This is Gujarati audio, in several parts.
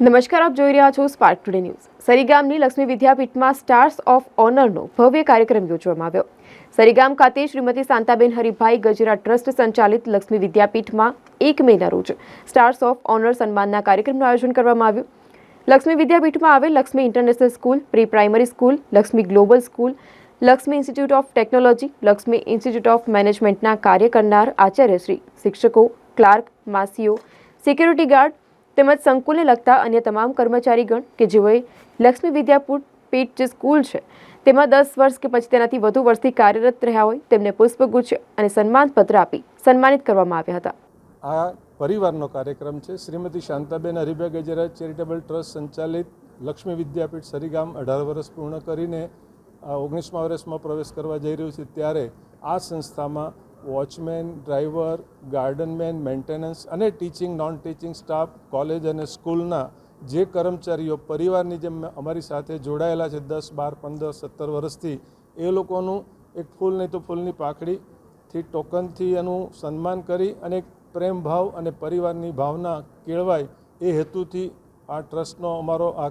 નમસ્કાર, આપ જોઈ રહ્યા છો સ્પાર્ક ટુડે ન્યૂઝ સરીગામની લક્ષ્મી વિદ્યાપીઠમાં સ્ટાર્સ ઓફ ઓનરનો ભવ્ય કાર્યક્રમ યોજવામાં આવ્યો. સરીગામ ખાતે શ્રીમતી શાંતાબેન હરિભાઈ ગજરા ટ્રસ્ટ સંચાલિત લક્ષ્મી વિદ્યાપીઠમાં એક મેના રોજ સ્ટાર્સ ઓફ ઓનર સન્માનના કાર્યક્રમનું આયોજન કરવામાં આવ્યું. લક્ષ્મી વિદ્યાપીઠમાં આવેલ Lakshmi international school pre primary school, Lakshmi global school, Lakshmi institute of technology, Lakshmi institute of મેનેજમેન્ટના કાર્ય કરનાર આચાર્યશ્રી શિક્ષકો, ક્લાર્ક, માસીઓ, સિક્યુરિટી ગાર્ડ તેમજ સંકુલને લગતા અન્ય તમામ કર્મચારીગણ કે જેઓએ લક્ષ્મી વિદ્યાપુર પીઠ જે સ્કૂલ છે, તેમાં દસ વર્ષ કે પછી તેનાથી વધુ વર્ષથી કાર્યરત રહ્યા હોય તેમને પુષ્પગુચ્છ અને સન્માનપત્ર આપી સન્માનિત કરવામાં આવ્યા હતા. આ પરિવારનો કાર્યક્રમ છે. શ્રીમતી શાંતાબેન હરિભા ગજેરા ચેરિટેબલ ટ્રસ્ટ સંચાલિત લક્ષ્મી વિદ્યાપીઠ સરીગામ અઢાર વર્ષ પૂર્ણ કરીને ઓગણીસમા વર્ષમાં પ્રવેશ કરવા જઈ રહ્યું છે. ત્યારે આ સંસ્થામાં વોચમેન ડ્રાઈવર ગાર્ડનમેન મેન્ટેનન્સ અને teaching non teaching staff college અને સ્કૂલના જે કર્મચારીઓ પરિવારની જેમ અમારી સાથે જોડાયેલા છે દસ, બાર, પંદર, સત્તર વર્ષથી, એ લોકોનું એક ફૂલ નહીં તો ફૂલની પાકડીથી ટોકનથી એનું સન્માન કરી અને એક પ્રેમ અને પરિવારની ભાવના કેળવાય એ હેતુથી આ ટ્રસ્ટનો અમારો આ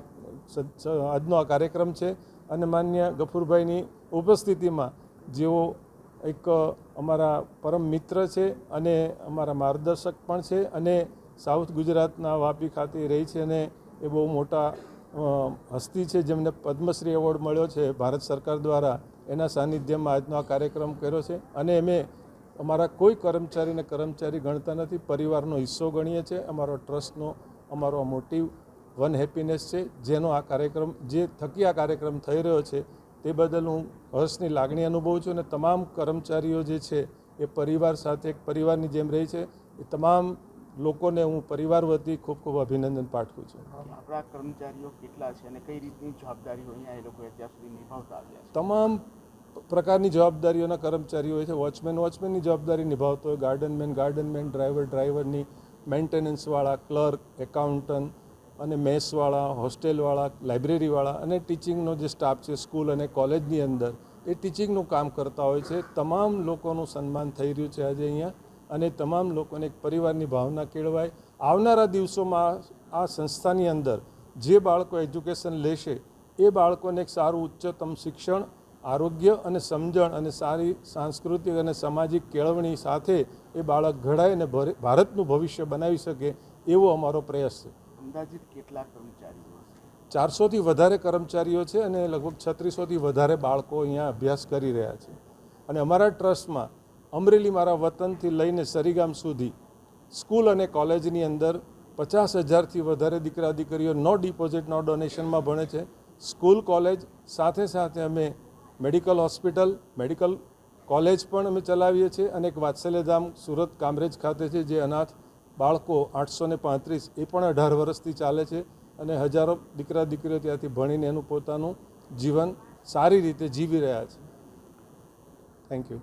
આજનો આ કાર્યક્રમ છે. અને માન્ય ગફુરભાઈની ઉપસ્થિતિમાં જેઓ એક અમારા પરમ મિત્ર છે અને અમારા માર્ગદર્શક પણ છે અને સાઉથ ગુજરાતના વાપી ખાતે રહી છે અને એ બહુ મોટા હસ્તી છે જેમને પદ્મશ્રી એવોર્ડ મળ્યો છે ભારત સરકાર દ્વારા એના સાનિધ્યમાં આજનો આ કાર્યક્રમ કર્યો છે અને અમે અમારા કોઈ કર્મચારીને કર્મચારી ગણતા નથી, પરિવારનો હિસ્સો ગણીએ છીએ, અમારો ટ્રસ્ટનો, અમારો મોટિવ વન હેપીનેસ છે, જેનો આ કાર્યક્રમ, જે થકી આ કાર્યક્રમ થઈ રહ્યો છે તે બદલ હું હર્ષની લાગણી અનુભવું છું અને તમામ કર્મચારીઓ જે છે એ પરિવાર સાથે એક પરિવારની જેમ રહી છે એ તમામ લોકોને હું પરિવાર વતી ખૂબ ખૂબ અભિનંદન પાઠવું છું. આપણા કર્મચારીઓ કેટલા છે અને કઈ રીતની જવાબદારીઓ અહીંયા એ લોકો અત્યાર સુધી નિભાવતા આવ્યા છે? તમામ પ્રકારની જવાબદારીઓના કર્મચારીઓ હોય છે વોચમેન વોચમેનની જવાબદારી નિભાવતો હોય ગાર્ડનમેન ગાર્ડનમેન ડ્રાઈવર ડ્રાઈવરની મેન્ટેનન્સવાળા ક્લર્ક એકાઉન્ટન્ટ અને મેસવાળા, હોસ્ટેલવાળા, લાઇબ્રેરીવાળા અને ટીચિંગનો જે સ્ટાફ છે, સ્કૂલ અને કોલેજની અંદર, એ ટીચિંગનું કામ કરતા હોય છે. તમામ લોકોનું સન્માન થઈ રહ્યું છે આજે અહીંયા અને તમામ લોકોને એક પરિવારની ભાવના કેળવાય. આવનારા દિવસોમાં આ સંસ્થાની અંદર જે બાળકો એજ્યુકેશન લેશે, એ બાળકોને એક સારું ઉચ્ચતમ શિક્ષણ, આરોગ્ય અને સમજણ અને સારી સાંસ્કૃતિક અને સામાજિક કેળવણી સાથે એ બાળક ઘડાય અને ભરે- ભારતનું ભવિષ્ય બનાવી શકે એવો અમારો પ્રયાસ છે. અંદાજિત કેટલા કર્મચારીઓ ચારસોથી વધારે કર્મચારીઓ છે અને લગભગ છત્રીસોથી વધારે બાળકો અહીંયા અભ્યાસ કરી રહ્યા છે. અને અમારા ટ્રસ્ટમાં અમરેલી મારા વતનથી લઈને સરીગામ સુધી સ્કૂલ અને કોલેજની અંદર પચાસ હજારથી વધારે દીકરા દીકરીઓ નો ડિપોઝિટ, નો ડોનેશનમાં ભણે છે. સ્કૂલ, કોલેજ, સાથે સાથે અમે મેડિકલ હોસ્પિટલ, મેડિકલ કોલેજ પણ અમે ચલાવીએ છીએ. અને એક વાત્સલ્યધામ સુરત કામરેજ ખાતે છે, જે અનાથ બાળકો આઠસો ને પાંત્રીસ એ પણ અઢાર વર્ષથી ચાલે છે અને હજારો દીકરા દીકરીઓ ત્યાંથી ભણીને એનું પોતાનું જીવન સારી રીતે જીવી રહ્યા છે. Thank you